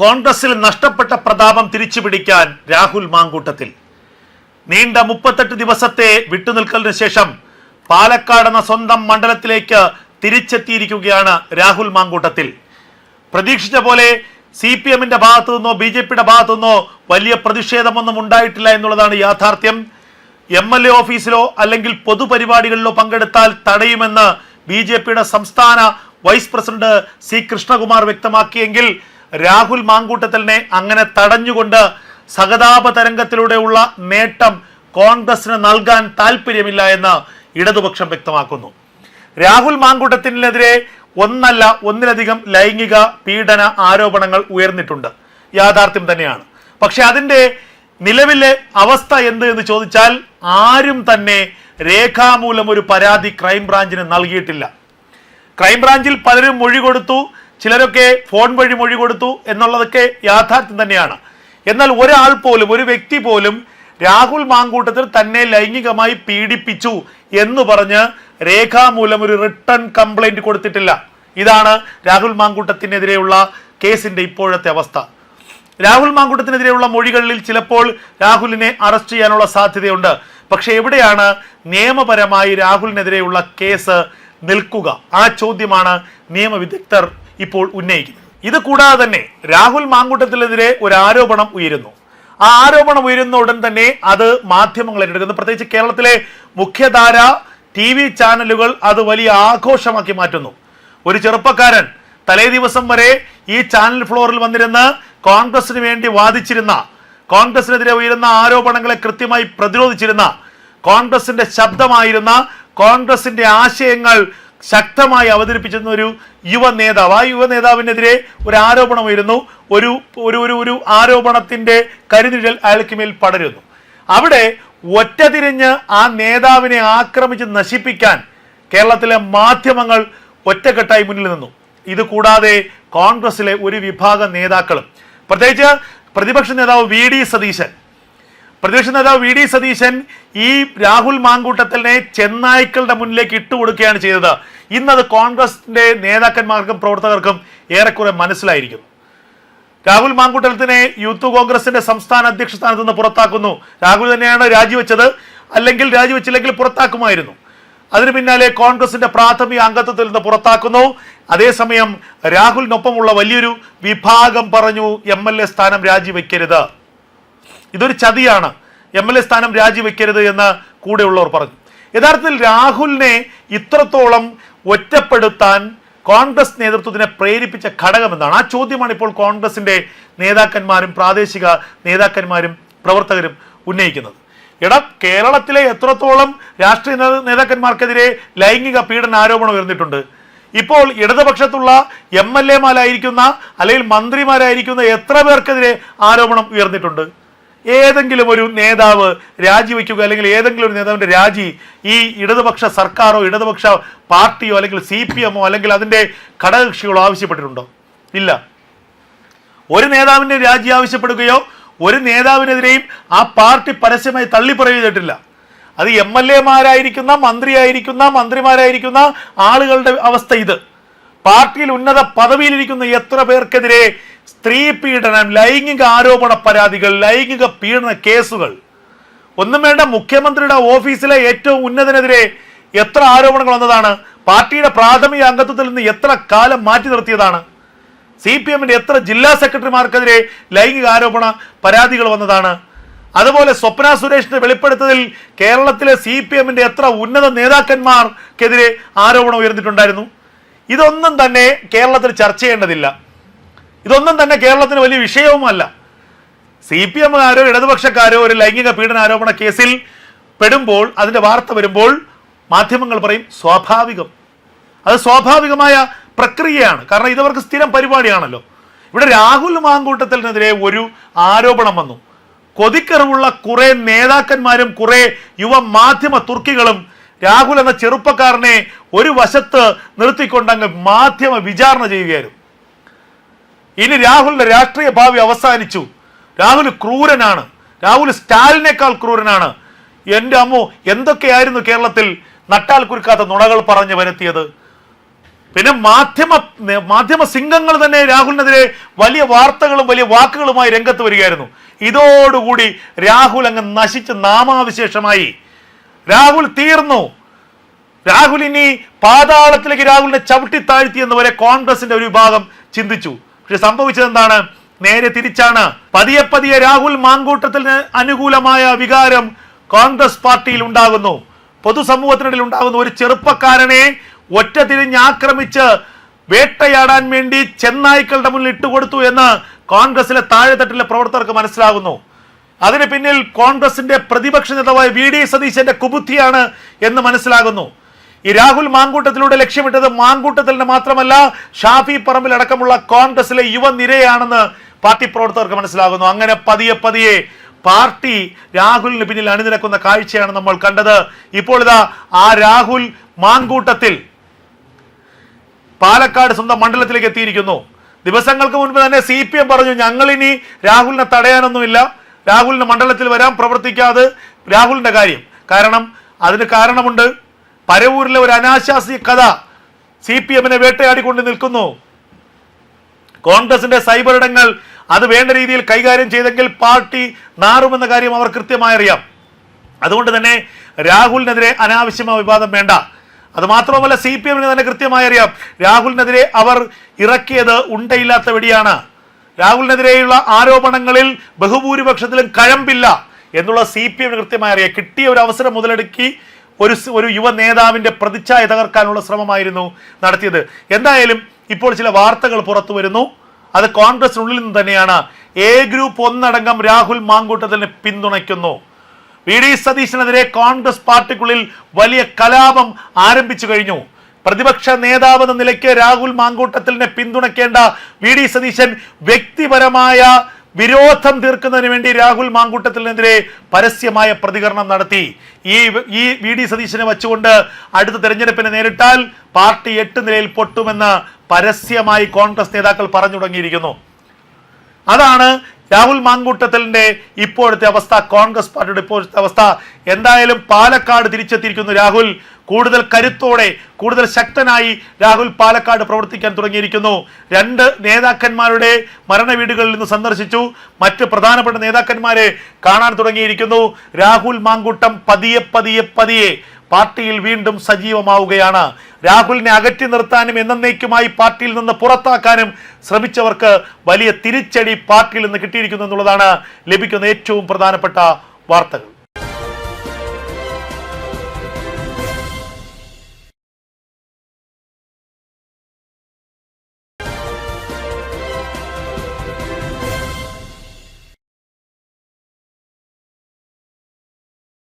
കോൺഗ്രസിൽ നഷ്ടപ്പെട്ട പ്രതാപം തിരിച്ചുപിടിക്കാൻ രാഹുൽ മാങ്കൂട്ടത്തിൽ. നീണ്ട മുപ്പത്തെട്ട് ദിവസത്തെ വിട്ടുനിൽക്കലിന് ശേഷം പാലക്കാട് എന്ന സ്വന്തം മണ്ഡലത്തിലേക്ക് തിരിച്ചെത്തിയിരിക്കുകയാണ് രാഹുൽ മാങ്കൂട്ടത്തിൽ. പ്രതീക്ഷിച്ച പോലെ സി പി എമ്മിന്റെ ഭാഗത്തു നിന്നോ ബി ജെ പിയുടെ ഭാഗത്തു നിന്നോ വലിയ പ്രതിഷേധമൊന്നും ഉണ്ടായിട്ടില്ല എന്നുള്ളതാണ് യാഥാർത്ഥ്യം. എം എൽ എ ഓഫീസിലോ അല്ലെങ്കിൽ പൊതുപരിപാടികളിലോ പങ്കെടുത്താൽ തടയുമെന്ന് ബി ജെ പിയുടെ സംസ്ഥാന വൈസ് പ്രസിഡന്റ് സി കൃഷ്ണകുമാർ വ്യക്തമാക്കിയെങ്കിൽ രാഹുൽ മാങ്കൂട്ടത്തലിനെ അങ്ങനെ തടഞ്ഞുകൊണ്ട് സഹതാപ തരംഗത്തിലൂടെയുള്ള നേട്ടം കോൺഗ്രസിന് നൽകാൻ താല്പര്യമില്ല എന്ന് ഇടതുപക്ഷം വ്യക്തമാക്കുന്നു. രാഹുൽ മാങ്കൂട്ടത്തിനെതിരെ ഒന്നല്ല ഒന്നിലധികം ലൈംഗിക പീഡന ആരോപണങ്ങൾ ഉയർന്നിട്ടുണ്ട്. യാഥാർത്ഥ്യം തന്നെയാണ്. പക്ഷെ അതിന്റെ നിലവിലെ അവസ്ഥ എന്ത് എന്ന് ചോദിച്ചാൽ ആരും തന്നെ രേഖാമൂലം ഒരു പരാതി ക്രൈംബ്രാഞ്ചിന് നൽകിയിട്ടില്ല. ക്രൈംബ്രാഞ്ചിൽ പലരും മൊഴി കൊടുത്തു ചിലരൊക്കെ ഫോൺ വഴി മൊഴി കൊടുത്തു എന്നുള്ളതൊക്കെ യാഥാർത്ഥ്യം തന്നെയാണ്. എന്നാൽ ഒരാൾ പോലും ഒരു വ്യക്തി പോലും രാഹുൽ മാങ്കൂട്ടത്തിൽ തന്നെ ലൈംഗികമായി പീഡിപ്പിച്ചു എന്ന് പറഞ്ഞ് രേഖാമൂലം ഒരു റിട്ടേൺ കംപ്ലൈന്റ് കൊടുത്തിട്ടില്ല. ഇതാണ് രാഹുൽ മാങ്കൂട്ടത്തിനെതിരെയുള്ള കേസിന്റെ ഇപ്പോഴത്തെ അവസ്ഥ. രാഹുൽ മാങ്കൂട്ടത്തിനെതിരെയുള്ള മൊഴികളിൽ ചിലപ്പോൾ രാഹുലിനെ അറസ്റ്റ് ചെയ്യാനുള്ള സാധ്യതയുണ്ട്. പക്ഷെ എവിടെയാണ് നിയമപരമായി രാഹുലിനെതിരെയുള്ള കേസ് നിൽക്കുക? ആ ചോദ്യമാണ് നിയമവിദഗ്ധർ ഇപ്പോൾ ഉന്നയിക്കുന്നത് ഇത് കൂടാതെ തന്നെ രാഹുൽ മാങ്കൂട്ടത്തിനെതിരെ ഒരു ആരോപണം ഉയരുന്നു. ആ ആരോപണം ഉയരുന്ന ഉടൻ തന്നെ അത് മാധ്യമങ്ങൾ ഏറ്റെടുക്കുന്നു. പ്രത്യേകിച്ച് കേരളത്തിലെ മുഖ്യധാര ടി വി ചാനലുകൾ അത് വലിയ ആഘോഷമാക്കി മാറ്റുന്നു. ഒരു ചെറുപ്പക്കാരൻ തലേ ദിവസം വരെ ഈ ചാനൽ ഫ്ലോറിൽ വന്നിരുന്ന് കോൺഗ്രസിന് വേണ്ടി വാദിച്ചിരുന്ന കോൺഗ്രസിനെതിരെ ഉയരുന്ന ആരോപണങ്ങളെ കൃത്യമായി പ്രതിരോധിച്ചിരുന്ന കോൺഗ്രസിന്റെ ശബ്ദമായിരുന്ന കോൺഗ്രസിന്റെ ആശയങ്ങൾ ശക്തമായി അവതരിപ്പിച്ചിരുന്ന ഒരു യുവ നേതാവ്. ആ യുവ നേതാവിനെതിരെ ഒരു ആരോപണമായിരുന്നു. ഒരു ഒരു ഒരു ഒരു ആരോപണത്തിന്റെ കരുനിഴൽ അയാൾക്ക് മേൽ പടരുന്നു. അവിടെ ഒറ്റ തിരിഞ്ഞ് ആ നേതാവിനെ ആക്രമിച്ച് നശിപ്പിക്കാൻ കേരളത്തിലെ മാധ്യമങ്ങൾ ഒറ്റക്കെട്ടായി മുന്നിൽ നിന്നു. ഇത് കൂടാതെ കോൺഗ്രസിലെ ഒരു വിഭാഗം നേതാക്കളും. പ്രത്യേകിച്ച് പ്രതിപക്ഷ നേതാവ് വി ഡി സതീശൻ പ്രതിപക്ഷ നേതാവ് വി ഡി സതീശൻ ഈ രാഹുൽ മാങ്കൂട്ടത്തിനെ ചെന്നായ്ക്കളുടെ മുന്നിലേക്ക് ഇട്ടുകൊടുക്കുകയാണ് ചെയ്തത്. ഇന്നത് കോൺഗ്രസിന്റെ നേതാക്കന്മാർക്കും പ്രവർത്തകർക്കും ഏറെക്കുറെ മനസ്സിലായിരിക്കും. രാഹുൽ മാങ്കൂട്ടത്തിനെ യൂത്ത് കോൺഗ്രസിന്റെ സംസ്ഥാന അധ്യക്ഷ സ്ഥാനത്ത് നിന്ന് പുറത്താക്കുന്നു. രാഹുൽ തന്നെയാണ് രാജിവെച്ചത്. അല്ലെങ്കിൽ രാജിവെച്ചില്ലെങ്കിൽ പുറത്താക്കുമായിരുന്നു. അതിനു പിന്നാലെ കോൺഗ്രസിന്റെ പ്രാഥമിക അംഗത്വത്തിൽ നിന്ന് പുറത്താക്കുന്നു. അതേസമയം രാഹുലിനൊപ്പമുള്ള വലിയൊരു വിഭാഗം പറഞ്ഞു എം എൽ എ സ്ഥാനം രാജിവെക്കരുത്. ഇതൊരു ചതിയാണ്. എം എൽ എ സ്ഥാനം രാജിവെക്കരുത് എന്ന് കൂടെയുള്ളവർ പറഞ്ഞു. യഥാർത്ഥത്തിൽ രാഹുലിനെ ഇത്രത്തോളം ഒറ്റപ്പെടുത്താൻ കോൺഗ്രസ് നേതൃത്വത്തിനെ പ്രേരിപ്പിച്ച ഘടകം എന്താണ്? ആ ചോദ്യമാണ് ഇപ്പോൾ കോൺഗ്രസിന്റെ നേതാക്കന്മാരും പ്രാദേശിക നേതാക്കന്മാരും പ്രവർത്തകരും ഉന്നയിക്കുന്നത്. എടാ കേരളത്തിലെ എത്രത്തോളം രാഷ്ട്രീയ നേതാക്കന്മാർക്കെതിരെ ലൈംഗിക പീഡന ആരോപണം ഉയർന്നിട്ടുണ്ട്. ഇപ്പോൾ ഇടതുപക്ഷത്തുള്ള എം എൽ എമാരായിരിക്കുന്ന അല്ലെങ്കിൽ മന്ത്രിമാരായിരിക്കുന്ന എത്ര പേർക്കെതിരെ ആരോപണം ഉയർന്നിട്ടുണ്ട്? ഏതെങ്കിലും ഒരു നേതാവ് രാജിവെക്കുക അല്ലെങ്കിൽ ഏതെങ്കിലും ഒരു നേതാവിന്റെ രാജി ഈ ഇടതുപക്ഷ സർക്കാരോ ഇടതുപക്ഷ പാർട്ടിയോ അല്ലെങ്കിൽ സി പി എമ്മോ അല്ലെങ്കിൽ അതിന്റെ ഘടകകക്ഷികളോ ആവശ്യപ്പെട്ടിട്ടുണ്ടോ? ഇല്ല. ഒരു നേതാവിന്റെ രാജി ആവശ്യപ്പെടുകയോ ഒരു നേതാവിനെതിരെയും ആ പാർട്ടി പരസ്യമായി തള്ളിപ്പറയുകയോ ചെയ്തിട്ടില്ല. അത് എം എൽ എമാരായിരിക്കുന്ന മന്ത്രിയായിരിക്കുന്ന മന്ത്രിമാരായിരിക്കുന്ന ആളുകളുടെ അവസ്ഥ ഇത്. പാർട്ടിയിൽ ഉന്നത പദവിയിലിരിക്കുന്ന എത്ര പേർക്കെതിരെ സ്ത്രീ പീഡനം ലൈംഗിക ആരോപണ പരാതികൾ ലൈംഗിക പീഡന കേസുകൾ. ഒന്നും വേണ്ട മുഖ്യമന്ത്രിയുടെ ഓഫീസിലെ ഏറ്റവും ഉന്നതനെതിരെ എത്ര ആരോപണങ്ങൾ വന്നതാണ് പാർട്ടിയുടെ പ്രാഥമിക അംഗത്വത്തിൽ നിന്ന് എത്ര കാലം മാറ്റി നിർത്തിയതാണ് സി പി എമ്മിന്റെ എത്ര ജില്ലാ സെക്രട്ടറിമാർക്കെതിരെ ലൈംഗിക ആരോപണ പരാതികൾ വന്നതാണ്. അതുപോലെ സ്വപ്ന സുരേഷിന്റെ വെളിപ്പെടുത്തതിൽ കേരളത്തിലെ സി പി എമ്മിന്റെ എത്ര ഉന്നത നേതാക്കന്മാർക്കെതിരെ ആരോപണം ഉയർന്നിട്ടുണ്ടായിരുന്നു. ഇതൊന്നും തന്നെ കേരളത്തിൽ ചർച്ച ചെയ്യേണ്ടതില്ല. ഇതൊന്നും തന്നെ കേരളത്തിന് വലിയ വിഷയവുമല്ല. സി പി എമ്മുകാരോ ഇടതുപക്ഷക്കാരോ ഒരു ലൈംഗിക പീഡന ആരോപണ കേസിൽ പെടുമ്പോൾ അതിന്റെ വാർത്ത വരുമ്പോൾ മാധ്യമങ്ങൾ പറയും സ്വാഭാവികം. അത് സ്വാഭാവികമായ പ്രക്രിയയാണ്. കാരണം ഇതവർക്ക് സ്ഥിരം പരിപാടിയാണല്ലോ. ഇവിടെ രാഹുൽ മാങ്കൂട്ടത്തിനെതിരെ ഒരു ആരോപണം വന്നു. കൊതിക്കറിവുള്ള കുറെ നേതാക്കന്മാരും കുറെ യുവ മാധ്യമ തുർക്കികളും രാഹുൽ എന്ന ചെറുപ്പക്കാരനെ ഒരു വശത്ത് നിർത്തിക്കൊണ്ടങ്ങ് മാധ്യമ വിചാരണ ചെയ്യുകയായിരുന്നു. ഇനി രാഹുലിന്റെ രാഷ്ട്രീയ ഭാവി അവസാനിച്ചു. രാഹുൽ ക്രൂരനാണ്. രാഹുൽ സ്റ്റാലിനേക്കാൾ ക്രൂരനാണ്. എന്റെ അമ്മോ എന്തൊക്കെയായിരുന്നു കേരളത്തിൽ നട്ടാൽ കുരുക്കാത്ത നുണകൾ പറഞ്ഞു വരുത്തിയത് പിന്നെ മാധ്യമ മാധ്യമ സിംഗങ്ങൾ തന്നെ രാഹുലിനെതിരെ വലിയ വാർത്തകളും വലിയ വാക്കുകളുമായി രംഗത്ത് വരികയായിരുന്നു. ഇതോടുകൂടി രാഹുൽ അങ്ങ് നശിച്ച് നാമാവിശേഷമായി. രാഹുൽ തീർന്നു. രാഹുൽ ഇനി പാതാളത്തിലേക്ക് രാഹുലിനെ ചവിട്ടി താഴ്ത്തി എന്ന് വരെ കോൺഗ്രസിന്റെ ഒരു വിഭാഗം ചിന്തിച്ചു. പക്ഷെ സംഭവിച്ചത് എന്താണ് നേരെ തിരിച്ചാണ്. പതിയെ പതിയെ രാഹുൽ മാങ്കൂട്ടത്തിന് അനുകൂലമായ വികാരം കോൺഗ്രസ് പാർട്ടിയിൽ ഉണ്ടാകുന്നു. പൊതുസമൂഹത്തിനിടയിൽ ഉണ്ടാകുന്ന ഒരു ചെറുപ്പക്കാരനെ ഒറ്റ തിരിഞ്ഞ് ആക്രമിച്ച് വേട്ടയാടാൻ വേണ്ടി ചെന്നായ്ക്കളുടെ മുന്നിൽ ഇട്ടുകൊടുത്തു എന്ന് കോൺഗ്രസിലെ താഴെത്തട്ടിലെ പ്രവർത്തകർക്ക് മനസ്സിലാകുന്നു. അതിന് പിന്നിൽ കോൺഗ്രസിന്റെ പ്രതിപക്ഷ നേതാവായ വി ഡി സതീശന്റെ കുബുദ്ധിയാണ് എന്ന് മനസ്സിലാകുന്നു. ഈ രാഹുൽ മാങ്കൂട്ടത്തിലൂടെ ലക്ഷ്യമിട്ടത് മാങ്കൂട്ടത്തിലിന് മാത്രമല്ല ഷാഫി പറമ്പിൽ അടക്കമുള്ള കോൺഗ്രസിലെ യുവനിരയാണെന്ന് പാർട്ടി പ്രവർത്തകർക്ക് മനസ്സിലാകുന്നു. അങ്ങനെ പതിയെ പതിയെ പാർട്ടി രാഹുലിന് പിന്നിൽ അണിനിരക്കുന്ന കാഴ്ചയാണ് നമ്മൾ കണ്ടത്. ഇപ്പോൾ ഇതാ ആ രാഹുൽ മാങ്കൂട്ടത്തിൽ പാലക്കാട് സ്വന്തം മണ്ഡലത്തിലേക്ക് എത്തിയിരിക്കുന്നു. ദിവസങ്ങൾക്ക് മുൻപ് തന്നെ സി പി എം പറഞ്ഞു ഞങ്ങളിനി രാഹുലിനെ തടയാനൊന്നുമില്ല. രാഹുലിന് മണ്ഡലത്തിൽ വരാൻ പ്രവർത്തിക്കാതെ രാഹുലിന്റെ കാര്യം. കാരണം അതിന് കാരണമുണ്ട്. പരവൂരിലെ ഒരു അനാശാസി കഥ സി പി എമ്മിനെ വേട്ടയാടിക്കൊണ്ട് നിൽക്കുന്നു. കോൺഗ്രസിന്റെ സൈബർ ഇടങ്ങൾ അത് വേണ്ട രീതിയിൽ കൈകാര്യം ചെയ്തെങ്കിൽ പാർട്ടി നാറുമെന്ന കാര്യം അവർ കൃത്യമായി അറിയാം അതുകൊണ്ട് തന്നെ രാഹുലിനെതിരെ അനാവശ്യമായ വിവാദം വേണ്ട. അത് മാത്രമല്ല സി പി എമ്മിന് തന്നെ കൃത്യമായി അറിയാം രാഹുലിനെതിരെ അവർ ഇറക്കിയത് ഉണ്ടയില്ലാത്ത വെടിയാണ്. രാഹുലിനെതിരെയുള്ള ആരോപണങ്ങളിൽ ബഹുഭൂരിപക്ഷത്തിലും കഴമ്പില്ല എന്നുള്ള സി പി എമ്മിന് കൃത്യമായി അറിയാം കിട്ടിയ ഒരു അവസരം മുതലെടുക്കി ഒരു ഒരു യുവ നേതാവിന്റെ പ്രതിച്ഛായ തകർക്കാനുള്ള ശ്രമമായിരുന്നു നടത്തിയത്. എന്തായാലും ഇപ്പോൾ ചില വാർത്തകൾ പുറത്തു വരുന്നു. അത് കോൺഗ്രസിനുള്ളിൽ നിന്ന് തന്നെയാണ്. എ ഗ്രൂപ്പ് ഒന്നടങ്കം രാഹുൽ മാങ്കൂട്ടത്തിനെ പിന്തുണയ്ക്കുന്നു. വി ഡി സതീശനെതിരെ കോൺഗ്രസ് പാർട്ടിക്കുള്ളിൽ വലിയ കലാപം ആരംഭിച്ചു കഴിഞ്ഞു. പ്രതിപക്ഷ നേതാവ് എന്ന നിലയ്ക്ക് രാഹുൽ മാങ്കൂട്ടത്തിലിനെ പിന്തുണയ്ക്കേണ്ട വി ഡി സതീശൻ വ്യക്തിപരമായ വിരോധം തീർക്കുന്നതിന് വേണ്ടി രാഹുൽ മാങ്കൂട്ടത്തിനെതിരെ പരസ്യമായ പ്രതികരണം നടത്തി. ഈ ഈ വി ഡി സതീശനെ വച്ചുകൊണ്ട് അടുത്ത തെരഞ്ഞെടുപ്പിനെ നേരിട്ടാൽ പാർട്ടി എട്ട് നിലയിൽ പൊട്ടുമെന്ന് പരസ്യമായി കോൺഗ്രസ് നേതാക്കൾ പറഞ്ഞു തുടങ്ങിയിരിക്കുന്നു. അതാണ് രാഹുൽ മാങ്കൂട്ടത്തലിന്റെ ഇപ്പോഴത്തെ അവസ്ഥ കോൺഗ്രസ് പാർട്ടിയുടെ ഇപ്പോഴത്തെ അവസ്ഥ എന്തായാലും പാലക്കാട് തിരിച്ചെത്തിയിരിക്കുന്നു രാഹുൽ. കൂടുതൽ കരുത്തോടെ കൂടുതൽ ശക്തനായി രാഹുൽ പാലക്കാട് പ്രവർത്തിക്കാൻ തുടങ്ങിയിരിക്കുന്നു. രണ്ട് നേതാക്കന്മാരുടെ മരണ വീടുകളിൽ നിന്ന് സന്ദർശിച്ചു. മറ്റ് പ്രധാനപ്പെട്ട നേതാക്കന്മാരെ കാണാൻ തുടങ്ങിയിരിക്കുന്നു. രാഹുൽ മാങ്കൂട്ടം പതിയെ പതിയെ പതിയെ പാർട്ടിയിൽ വീണ്ടും സജീവമാവുകയാണ്. രാഹുലിനെ അകറ്റി നിർത്താനും എന്നേക്കുമായി പാർട്ടിയിൽ നിന്ന് പുറത്താക്കാനും ശ്രമിച്ചവർക്ക് വലിയ തിരിച്ചടി പാർട്ടിയിൽ നിന്ന് കിട്ടിയിരിക്കുന്നു എന്നുള്ളതാണ് ലഭിക്കുന്ന ഏറ്റവും പ്രധാനപ്പെട്ട വാർത്തകൾ.